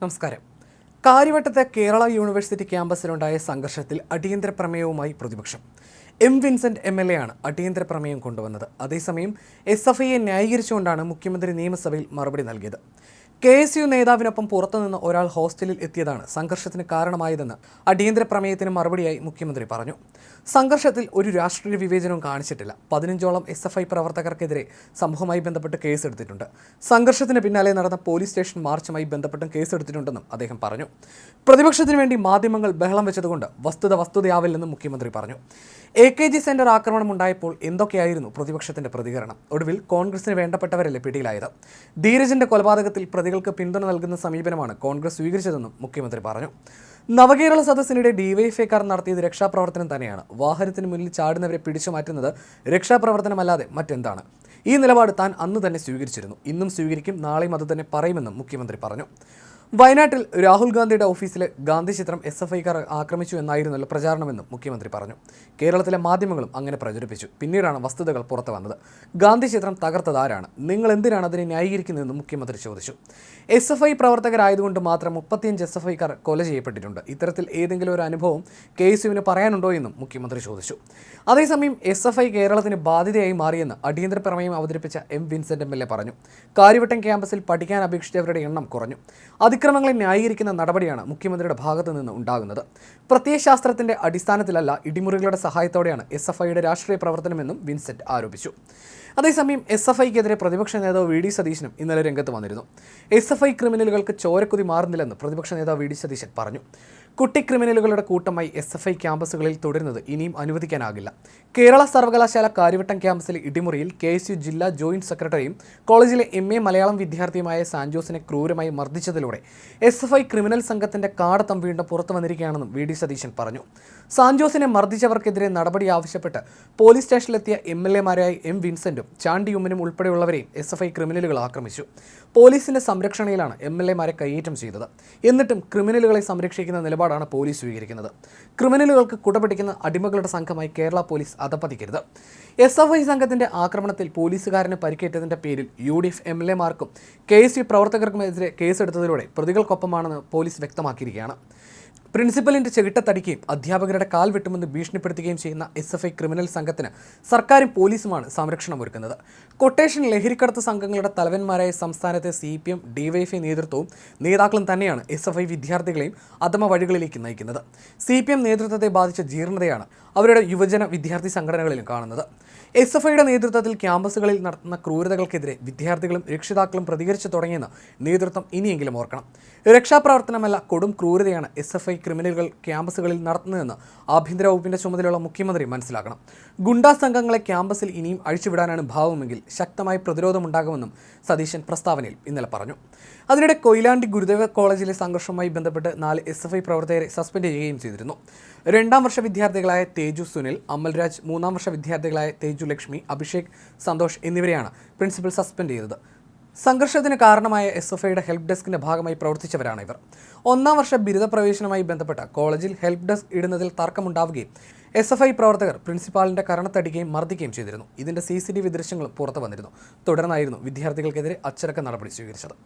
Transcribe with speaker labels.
Speaker 1: നമസ്കാരം. കാര്യവട്ടത്തെ കേരള യൂണിവേഴ്സിറ്റി ക്യാമ്പസിലുണ്ടായ സംഘർഷത്തിൽ അടിയന്തര പ്രമേയവുമായി പ്രതിപക്ഷം. M Vincent M L A ആണ് അടിയന്തര പ്രമേയം കൊണ്ടുവന്നത്. അതേസമയം എസ് എഫ് ഐയെ ന്യായീകരിച്ചുകൊണ്ടാണ് മുഖ്യമന്ത്രി നിയമസഭയിൽ മറുപടി നൽകിയത്. കെ എസ് യു നേതാവിനൊപ്പം പുറത്തുനിന്ന് ഒരാൾ ഹോസ്റ്റലിൽ എത്തിയതാണ് സംഘർഷത്തിന് കാരണമായതെന്ന് അടിയന്തര പ്രമേയത്തിന് മറുപടിയായി മുഖ്യമന്ത്രി പറഞ്ഞു. സംഘർഷത്തിൽ ഒരു രാഷ്ട്രീയ വിവേചനവും കാണിച്ചിട്ടില്ല. പതിനഞ്ചോളം എസ് എഫ് ഐ പ്രവർത്തകർക്കെതിരെ സംഭവവുമായി ബന്ധപ്പെട്ട് കേസെടുത്തിട്ടുണ്ട് സംഘർഷത്തിന് പിന്നാലെ നടന്ന പോലീസ് സ്റ്റേഷൻ മാർച്ചുമായി ബന്ധപ്പെട്ടും കേസെടുത്തിട്ടുണ്ടെന്നും അദ്ദേഹം പറഞ്ഞു. പ്രതിപക്ഷത്തിന് വേണ്ടി മാധ്യമങ്ങൾ ബഹളം വെച്ചതുകൊണ്ട് വസ്തുത വസ്തുതയാവില്ലെന്നും മുഖ്യമന്ത്രി പറഞ്ഞു. എ കെ ജി സെന്റർ ആക്രമണം ഉണ്ടായപ്പോൾ എന്തൊക്കെയായിരുന്നു പ്രതിപക്ഷത്തിന്റെ പ്രതികരണം? ഒടുവിൽ കോൺഗ്രസിന് വേണ്ടപ്പെട്ടവരല്ലേ പിടിയിലായത്? ധീരജിന്റെ കൊലപാതകത്തിൽ പ്രതികൾക്ക് പിന്തുണ നൽകുന്ന സമീപനമാണ് കോൺഗ്രസ് സ്വീകരിച്ചതെന്നും മുഖ്യമന്ത്രി പറഞ്ഞു. നവകേരള സദസ്സിനിടെ ഡിവൈഎഫ്ഐക്കാർ നടത്തിയത് രക്ഷാപ്രവർത്തനം തന്നെയാണ്. വാഹനത്തിന് മുന്നിൽ ചാടുന്നവരെ പിടിച്ചു മാറ്റുന്നത് രക്ഷാപ്രവർത്തനമല്ലാതെ മറ്റെന്താണ്? ഈ നിലപാട് താൻ അന്ന് തന്നെ സ്വീകരിച്ചിരുന്നു. ഇന്നും സ്വീകരിക്കും നാളെയും അത് തന്നെ പറയുമെന്നും മുഖ്യമന്ത്രി പറഞ്ഞു. വയനാട്ടിൽ രാഹുൽ ഗാന്ധിയുടെ ഓഫീസിലെ ഗാന്ധി ചിത്രം എസ് എഫ് ഐക്കാർ ആക്രമിച്ചു എന്നായിരുന്നല്ലോ പ്രചാരണമെന്നും മുഖ്യമന്ത്രി പറഞ്ഞു. കേരളത്തിലെ മാധ്യമങ്ങളും അങ്ങനെ പ്രചരിപ്പിച്ചു. പിന്നീടാണ് വസ്തുതകൾ പുറത്തു വന്നത്. ഗാന്ധി ചിത്രം തകർത്തതാരാണ്? നിങ്ങൾ എന്തിനാണ് അതിനെ ന്യായീകരിക്കുന്നതെന്നും മുഖ്യമന്ത്രി ചോദിച്ചു. എസ് എഫ് ഐ പ്രവർത്തകരായതുകൊണ്ട് മാത്രം മുപ്പത്തിയഞ്ച് എസ് എഫ് ഐക്കാർ കൊല ചെയ്യപ്പെട്ടിട്ടുണ്ട്. ഇത്തരത്തിൽ ഏതെങ്കിലും ഒരു അനുഭവം കെ എസ് പറയാനുണ്ടോ എന്നും മുഖ്യമന്ത്രി ചോദിച്ചു. അതേസമയം എസ് എഫ് ഐ കേരളത്തിന് ബാധ്യതയായി മാറിയെന്ന് അടിയന്തര പ്രമേയം അവതരിപ്പിച്ച M Vincent M L A പറഞ്ഞു. കാര്യവട്ടം ക്യാമ്പസിൽ പഠിക്കാൻ അപേക്ഷിച്ചവരുടെ എണ്ണം കുറഞ്ഞു. അതിക്രമങ്ങളെ ന്യായീകരിക്കുന്ന നടപടിയാണ് മുഖ്യമന്ത്രിയുടെ ഭാഗത്തു നിന്ന് ഉണ്ടാകുന്നത്. പ്രത്യയശാസ്ത്രത്തിന്റെ അടിസ്ഥാനത്തിലല്ല ഇടിമുറികളുടെ സഹായത്തോടെയാണ് എസ് എഫ് ഐയുടെ രാഷ്ട്രീയ പ്രവർത്തനമെന്നും വിൻസെന്റ് ആരോപിച്ചു. അതേസമയം എസ് എഫ് ഐക്കെതിരെ പ്രതിപക്ഷ നേതാവ് വി ഡി സതീശനും ഇന്നലെ രംഗത്ത് വന്നിരുന്നു. എസ് എഫ് ഐ ക്രിമിനലുകൾക്ക് ചോരക്കുതി മാറുന്നില്ലെന്ന് പ്രതിപക്ഷ നേതാവ് വി ഡി സതീശൻ പറഞ്ഞു. കുട്ടി ക്രിമിനലുകളുടെ കൂട്ടമായി എസ് എഫ് ഐ ക്യാമ്പസുകളിൽ തുടരുന്നത് ഇനിയും അനുവദിക്കാനാകില്ല. കേരള സർവകലാശാല കാര്യവട്ടം ക്യാമ്പസിലെ ഇടിമുറിയിൽ കെ എസ് യു ജില്ലാ ജോയിന്റ് സെക്രട്ടറിയും കോളേജിലെ എം എ മലയാളം വിദ്യാർത്ഥിയുമായ സാൻജോസിനെ ക്രൂരമായി മർദ്ദിച്ചതിലൂടെ എസ് എഫ് ഐ ക്രിമിനൽ സംഘത്തിന്റെ കാടത്തം വീണ്ടും പുറത്തു വന്നിരിക്കുകയാണെന്നും വി ഡി സതീശൻ പറഞ്ഞു. സാൻജോസിനെ മർദ്ദിച്ചവർക്കെതിരെ നടപടി ആവശ്യപ്പെട്ട് പോലീസ് സ്റ്റേഷനിലെത്തിയ എം എൽ എമാരായ എം വിൻസെന്റും ചാണ്ടിയുമ്മനും ഉൾപ്പെടെയുള്ളവരെയും എസ് എഫ് ഐ ക്രിമിനലുകൾ ആക്രമിച്ചു. പോലീസിന്റെ സംരക്ഷണയിലാണ് എം എൽ എമാരെ കൈയേറ്റം ചെയ്തത്. എന്നിട്ടും ക്രിമിനലുകളെ സംരക്ഷിക്കുന്ന നിലപാടാണ് പോലീസ് സ്വീകരിക്കുന്നത്. ക്രിമിനലുകൾക്ക് കുടപിടിക്കുന്ന അടിമകളുടെ സംഘമായി കേരള പോലീസ് അതപ്പതിക്കരുത് എസ് എഫ് ഐ സംഘത്തിന്റെ ആക്രമണത്തിൽ പോലീസുകാരന് പരിക്കേറ്റതിന്റെ പേരിൽ U D F M L എമാർക്കും K S U പ്രവർത്തകർക്കുമെതിരെ കേസെടുത്തതിലൂടെ പ്രതികൾക്കൊപ്പമാണെന്ന് പോലീസ് വ്യക്തമാക്കിയിരിക്കുകയാണ്. പ്രിൻസിപ്പലിന്റെ ചെകിട്ടത്തടിക്കുകയും അധ്യാപകരുടെ കാൽ വെട്ടുമെന്ന് ഭീഷണിപ്പെടുത്തുകയും ചെയ്യുന്ന എസ് എഫ് ഐ ക്രിമിനൽ സംഘത്തിന് സർക്കാരും പോലീസുമാണ് സംരക്ഷണം ഒരുക്കുന്നത്. കൊട്ടേഷൻ ലഹരിക്കടത്ത് സംഘങ്ങളുടെ തലവന്മാരായ സംസ്ഥാനത്തെ സി പി എം ഡിവൈഎഫ്ഐ നേതൃത്വവും നേതാക്കളും തന്നെയാണ് എസ് എഫ് ഐ വിദ്യാർത്ഥികളെയും അധമ വഴികളിലേക്ക് നയിക്കുന്നത്. സി പി എം നേതൃത്വത്തെ ബാധിച്ച ജീർണതയാണ് അവരുടെ യുവജന വിദ്യാർത്ഥി സംഘടനകളിലും കാണുന്നത്. എസ് എഫ് ഐയുടെ നേതൃത്വത്തിൽ ക്യാമ്പസുകളിൽ നടത്തുന്ന ക്രൂരതകൾക്കെതിരെ വിദ്യാർത്ഥികളും രക്ഷിതാക്കളും പ്രതികരിച്ചു തുടങ്ങിയെന്ന് നേതൃത്വം ഇനിയെങ്കിലും ഓർക്കണം. രക്ഷാപ്രവർത്തനമല്ല കൊടും ക്രൂരതയാണ് എസ് ഐ ക്രിമിനലുകൾ ക്യാമ്പസുകളിൽ നടത്തുന്നതെന്ന് ആഭ്യന്തര വകുപ്പിന്റെ ചുമതലയുള്ള മുഖ്യമന്ത്രി മനസ്സിലാക്കണം. ഗുണ്ടാ സംഘങ്ങളെ ക്യാമ്പസിൽ ഇനിയും അഴിച്ചുവിടാനാണ് ഭാവമെങ്കിൽ ശക്തമായ പ്രതിരോധമുണ്ടാകുമെന്നും സതീശൻ പ്രസ്താവനയിൽ ഇന്നലെ പറഞ്ഞു. അതിനിടെ കൊയിലാണ്ടി ഗുരുദേവ കോളേജിലെ സംഘർഷവുമായി ബന്ധപ്പെട്ട് നാല് എസ് എഫ് ഐ പ്രവർത്തകരെ സസ്പെൻഡ് ചെയ്യുകയും ചെയ്തിരുന്നു. രണ്ടാം വർഷ വിദ്യാർത്ഥികളായ തേജു സുനിൽ അമൽരാജ് മൂന്നാം വർഷ വിദ്യാർത്ഥികളായ തേജു ലക്ഷ്മി അഭിഷേക് സന്തോഷ് എന്നിവരെയാണ് പ്രിൻസിപ്പൽ സസ്പെൻഡ് ചെയ്തത്. സംഘർഷത്തിന് കാരണമായ എസ് എഫ് ഐയുടെ ഹെൽപ്പ് ഡെസ്കിന്റെ ഭാഗമായി പ്രവർത്തിച്ചവരാണ് ഇവർ. ഒന്നാം വർഷ ബിരുദ പ്രവേശനവുമായി ബന്ധപ്പെട്ട കോളേജിൽ ഹെൽപ്പ് ഡെസ്ക് ഇടുന്നതിൽ തർക്കമുണ്ടാവുകയും എസ് എഫ് ഐ പ്രവർത്തകർ പ്രിൻസിപ്പാളിന്റെ കരണത്തടിക്കുകയും മർദ്ദിക്കുകയും ചെയ്തിരുന്നു. ഇതിന്റെ സി സി ടി വി ദൃശ്യങ്ങളും പുറത്തു വന്നിരുന്നു. തുടർന്നായിരുന്നു വിദ്യാർത്ഥികൾക്കെതിരെ അച്ചടക്ക നടപടി സ്വീകരിച്ചത്.